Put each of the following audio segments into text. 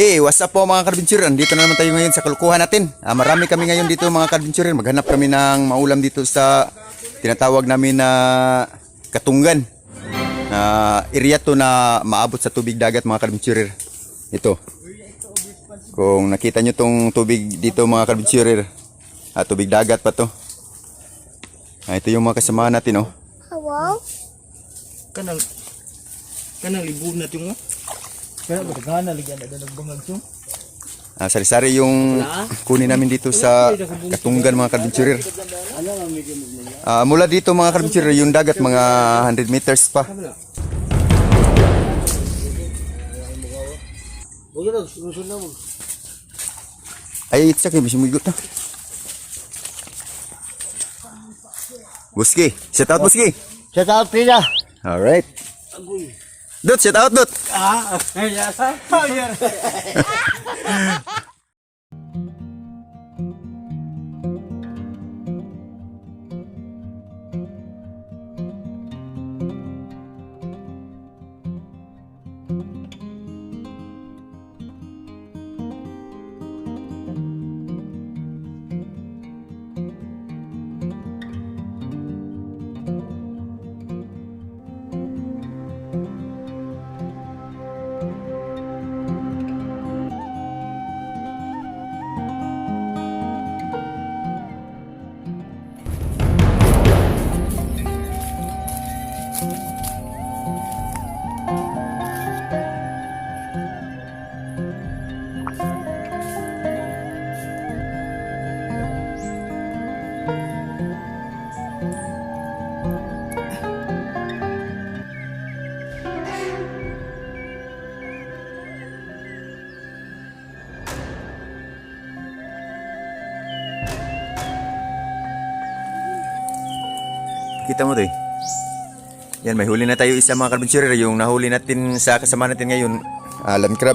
Hey, what's up po mga kadventurer? Dito na naman tayo ngayon sa kalukuhan natin. Ah, marami kami ngayon dito mga kadventurer. Maghanap kami ng maulam dito sa tinatawag namin na Katunggan. Na area to na maabot sa tubig dagat mga kadventurer. Ito. Kung nakita nyo tong tubig dito mga kadventurer. Ah, tubig dagat pa to. Ah, ito yung mga kasamahan natin oh. Wow. kanang kanang libur na yung kaya ba gana lagi na nagbangag yung Ah, sari-sari yung kunin namin dito sa Katunggan mga kadventurer. Ah, mula dito mga kadventurer, yung dagat mga 100 meters pa. Ay, itsak yung bisimugot na. Buski, shout out Buski. Shout out, Prida. Alright. Dot, shout out Dot. Ah, ay, yasa. Oh, yeah. Kita mo to eh. Yan, may huli na tayo isa mga kadventurer. Yung nahuli natin sa kasama natin ngayon, land crab.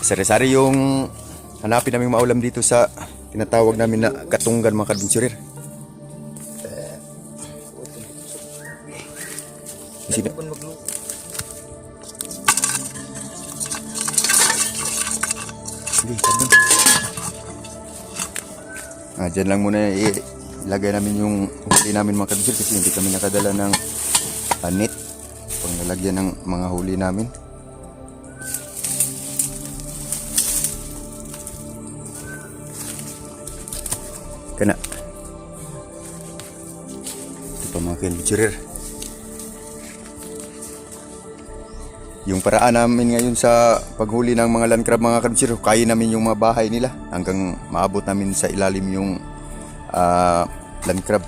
Sari-sari yung hanapin namin maulam dito sa tinatawag namin na Katunggan mga kadventurer. Dyan lang muna ilagay namin yung huli namin mga kadventure kasi hindi kami nakadala ng ah, net pang lalagyan ng mga huli namin. Kana. Ito pa mga kadventurer. Yung paraan namin ngayon sa paghuli ng mga land crab mga kadventurer, kaya namin yung mga bahay nila hanggang maabot namin sa ilalim yung ah, land crab.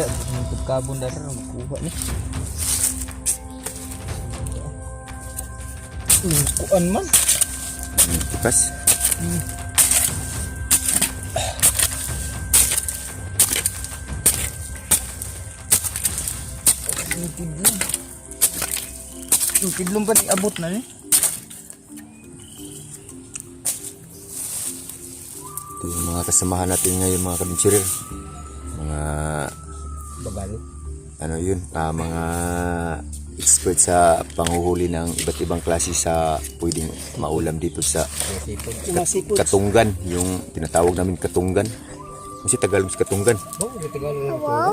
Sa, nangkap kabon dasar makuha ni. Hmm, kuan man. Yung tidlong. Yung tidlong pa abot na ni. Ito yung mga kasamahan natin ngayon mga kadventurer. Yun, ah, mga expert sa panguhuli ng iba't ibang klase sa pwedeng maulam dito sa sipod. Katunggan, yung tinatawag namin Katunggan. Kasi Tagalog sa Katunggan. Oh, matagal na ito.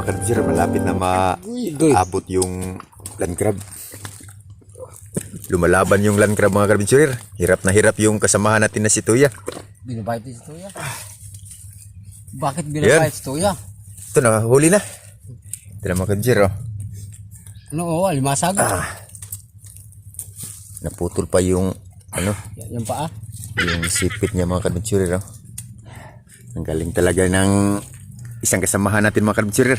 Mga kadbisir, malapit na maabot yung land crab. Lumalaban yung land crab mga kadbisir. Hirap na hirap yung kasamahan natin na si Tuya. Binabait si Tuya. Bakit binabait si Tuya? Ito, nakahuli na. Ito na mga kadbisir, oh. Ano, oo, alimasag. Naputol pa yung, ano, Yan pa ah. yung sipit niya mga kadbisir, oh. Ang galing talaga ng isang kasamahan natin mga kadbisir.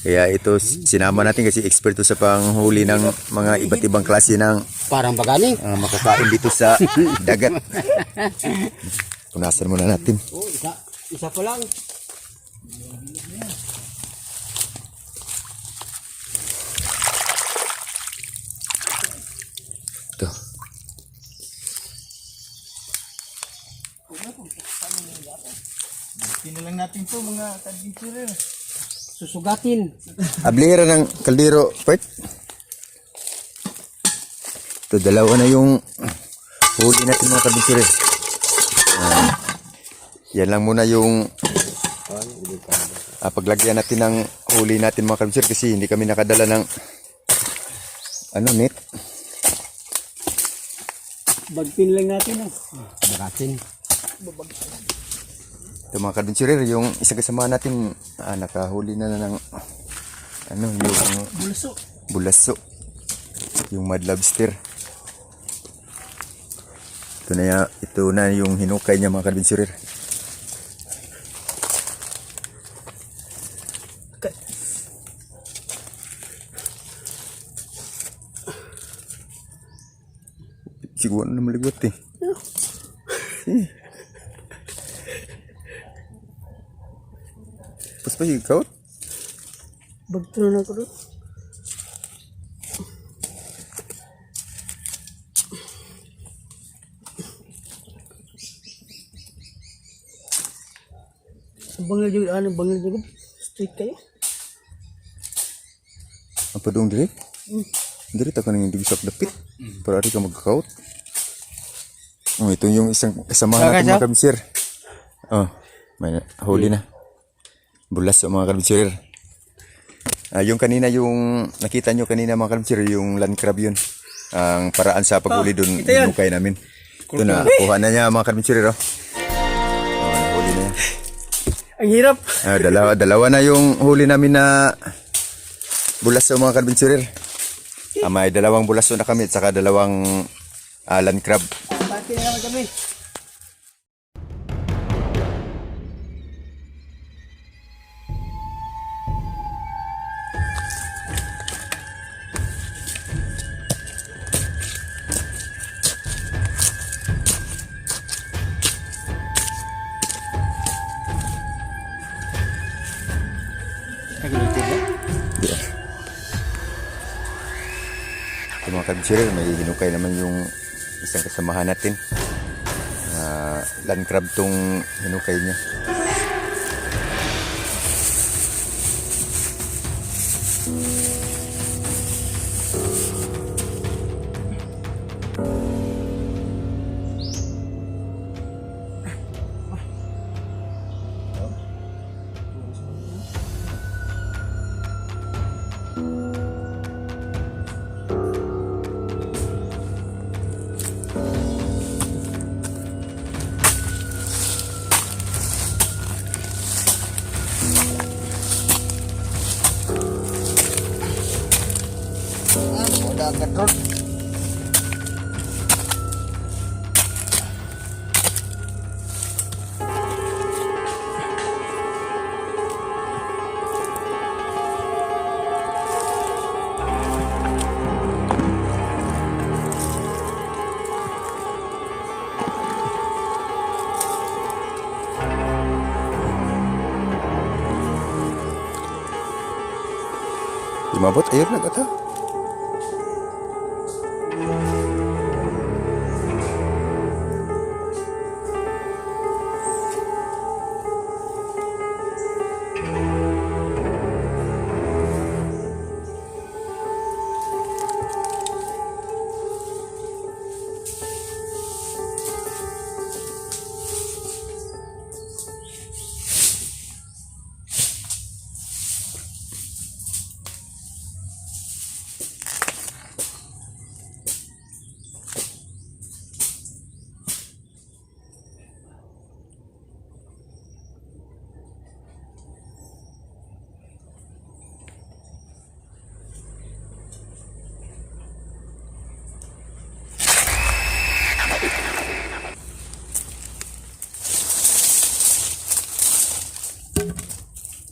Kaya ito, sinama natin kasi expert to sa panghuli ng mga iba't ibang klase ng Parang baganing. ah, makakain dito sa dagat. Punasan muna natin. Oo, isa. Isa pa lang. Natin to mga kadbitsurer. Susugatin. Ablera ng kaldero, Pert. Ito, dalawa na yung huli natin mga kabisire. Ah, yan lang muna yung ah, paglagyan natin ng huli natin mga kabisire kasi hindi kami nakadala ng ano, net. Bagpin lang natin oh. Bagatin. Ito mga kabisire, yung isang kasama natin ah, nakahuli na na ng ano, yung Bulso. bulaso. Yung mad lobster. Ito na, ya- ito na yung hinukay niya mga kadventurer. Siguro na maligot eh. Eh. Pas pa ikaw? Bagto na ko doon. Bangal juga, ano, bangal juga. Straight kayo. Apa dong dire? Dire ta kanang hindi sak dapit. Para ari ka magkakaut. Oh, ito yung isang kasamahan natin mga kabisir. Oh, may huli na. Bulas sa mga kabisir. Ah, yung kanina yung nakita nyo kanina mga kabisir, yung land crab yun. Ang paraan sa paghuli doon, hinukay namin. Ito na, kuha na niya mga kabisir. Oh. Oh, nahuli na yan. Ang hirap. Ah, dalawa, dalawa na yung huli namin na bulas sa mga kadventurer. Ah, may dalawang bulaso na kami at saka dalawang ah, land crab. Pati na naman kami. okay naman yung isang kasamahan natin uh, land crab tong hinukay niya Lumabot, ayun na kata.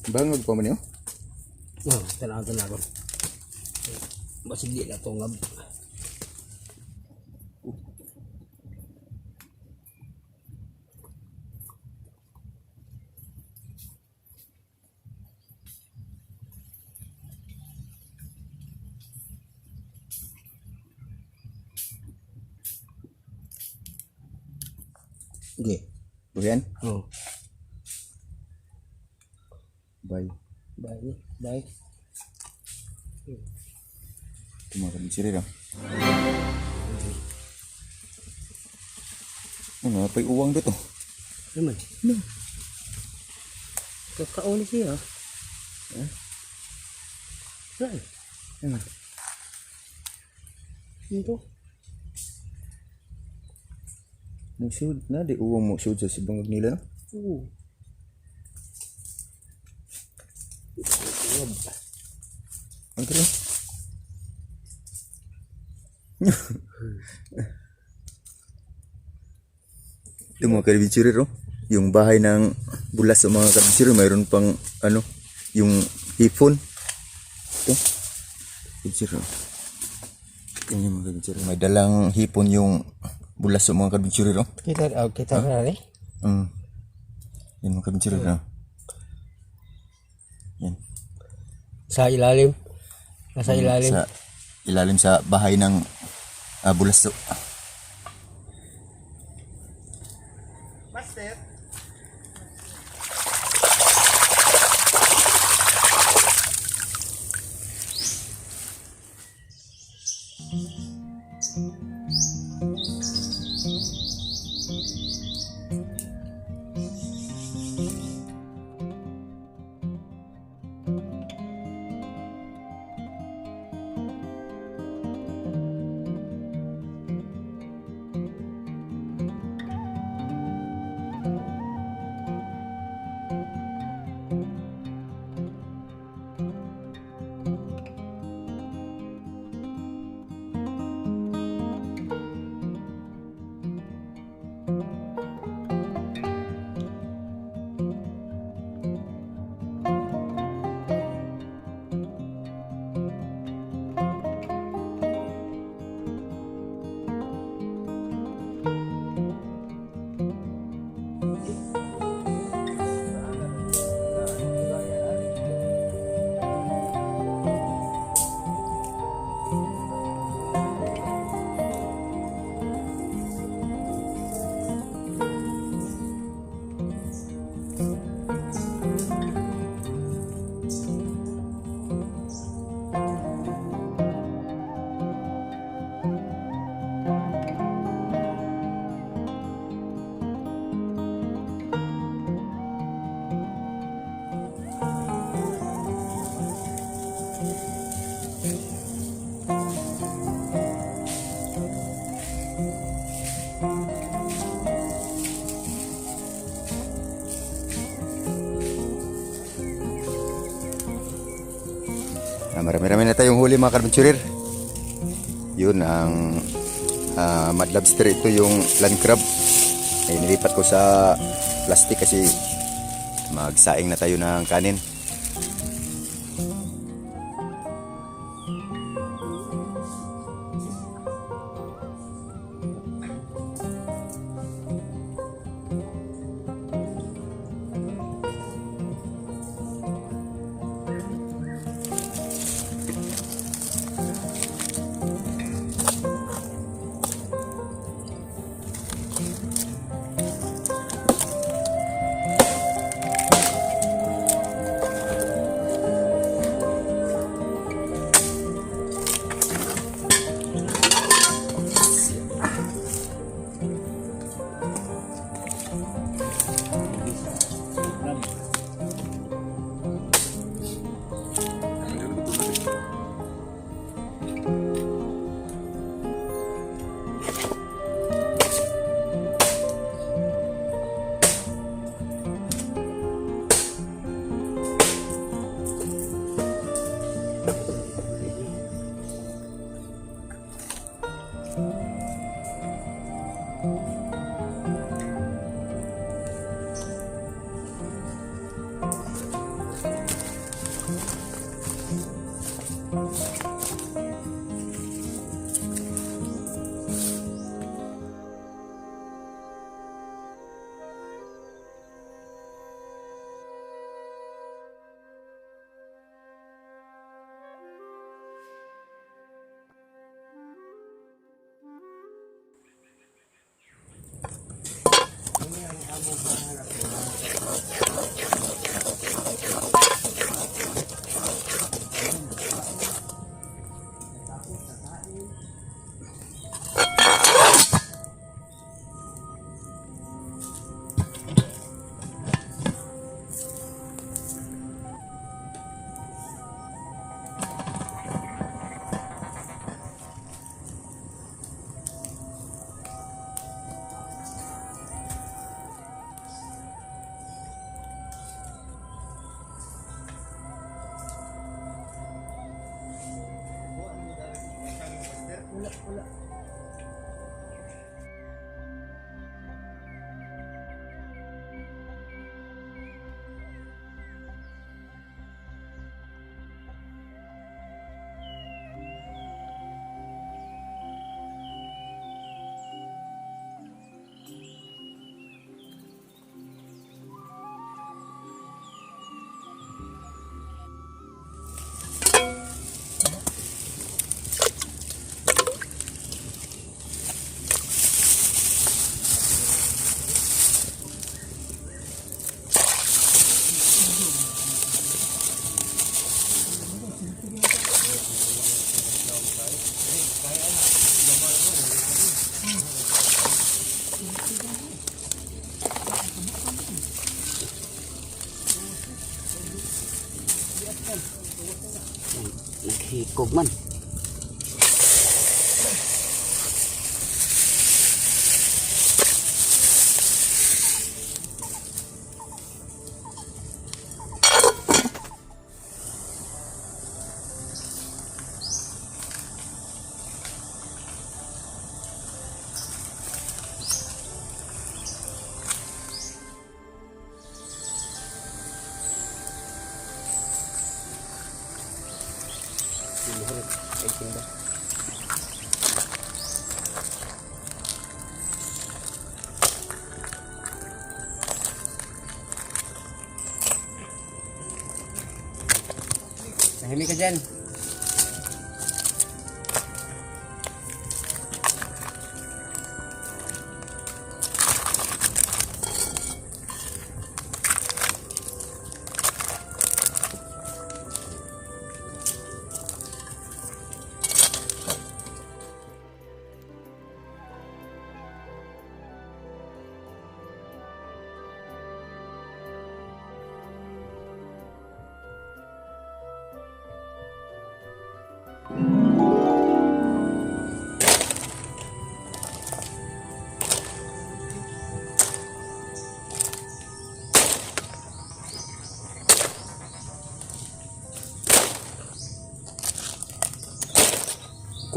Bangag pa man yun. Tanaw tanaw. Basig di na to ngab. Okay. Buyan. Oh, Bye. bye. Bye. Ito mga kabinsirir ah. Ano, napay uwang dito. Naman. No. Kakauli siya. Eh? Saan? Ano? Ito. Nagsud na, di uwang mo sud sa sibangag nila. Oo. Kaya? Ito mga kabinsirir oh. Yung bahay ng bulas sa mga kabinsirir, mayroon pang ano, yung hipon. Ito. Kabinsirir oh. Yan yung mga kabinsirir. May dalang hipon yung bulas sa mga kabinsirir oh. Kita, oh, kita na rin. Mm. Yan mga kabinsirir oh. Yan. Sa ilalim. Nasa ilalim. Sa ilalim sa bahay ng uh, bulaso. Ah, marami-rami na tayong huli mga karbenturir. Yun ang ah, mud lobster ito yung land crab. Ay nilipat ko sa plastic kasi magsaing na tayo ng kanin. Naghikog man.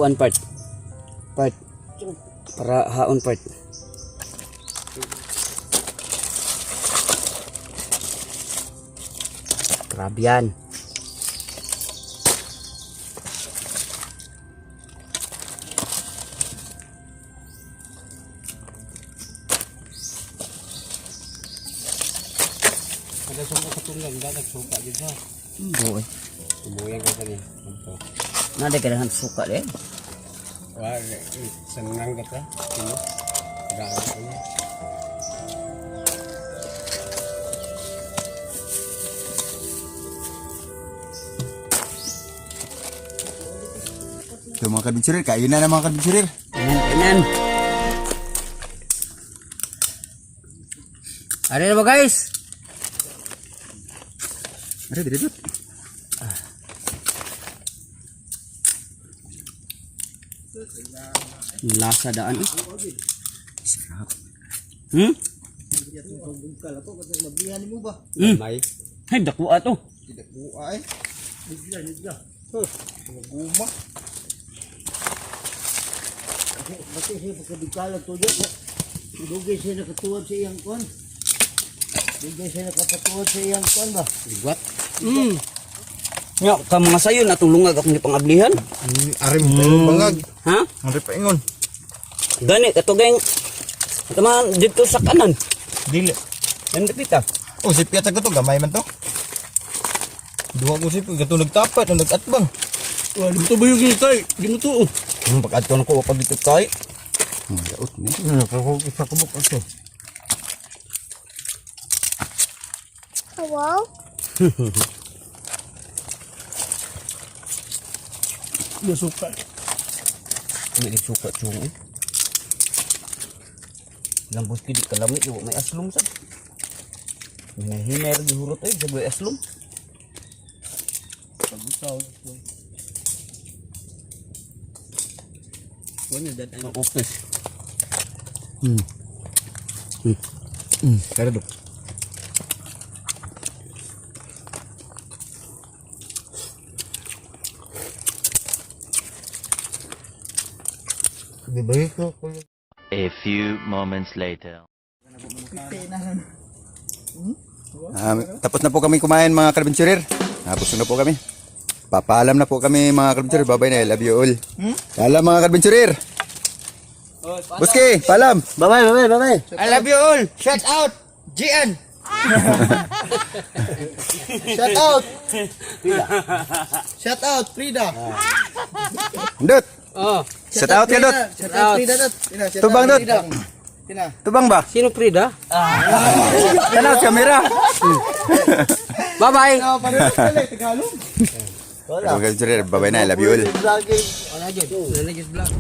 Kuan part. Part. Para haon part. Grabe yan. Kada suka katunggan, dadag suka dito. Boy. Buyang ka kani. Nada ka na suka eh. Wah, senang kata. Ini. Gak ini. Ito mga kadventurer, kainan na mga kadventurer. Inan, inan. Ada na ba guys? Ada dito. Lasa daan eh. Hmm? Hmm. May. Ay, dako ato. Tidak buay. Bakit siya pagkabikala to dyan? Dugay siya nakatuwad sa iyang kon. Dugay siya nakapatuwad sa iyang kon ba? Liwat. Hmm. Nya, ka mga sayo natong lungag akong ipangablihan. Arim mm. bangag. Ha? Ari pa ingon. Gani katugeng Taman dito sa kanan. Dili. Yan dipita. Oh, si Piat to gamay man to. Duha ko si gato nagtapat, nagatbang. Wah, dito ba yung mo to. Hmm, pag adto ko pag dito kay. Hmm, daot ni. Hmm, kako isa ko buk ato. Hello? Masuka. May suka chung eh. Lambos kidi kalami yo may aslum sa. May hiner di hurot eh sa aslum. Wala dat ano. Opes. Kada dok. Di ba ko A few moments later. Ah, tapos na po kami kumain mga kadventurer. Tapos na po kami. Papaalam na po kami mga kadventurer. Bye-bye na. I love you all. Paalam mga kadventurer. Buski, paalam. Bye-bye, bye-bye, bye-bye. I love you all. Shout out. Gian. Shout out. Shout out Frida. Dut. Oh, Shout out ka, Dut. Shout out Frida Dot. Shout Tubang, out. Tina. Tubang ba? sino Frida? Tanaw kamera. Bye-bye. Oh, paano pala Tagalog? Mga kadventurer, bye-bye na. I love you all. Vlogging. Wala jud. Wala vlog.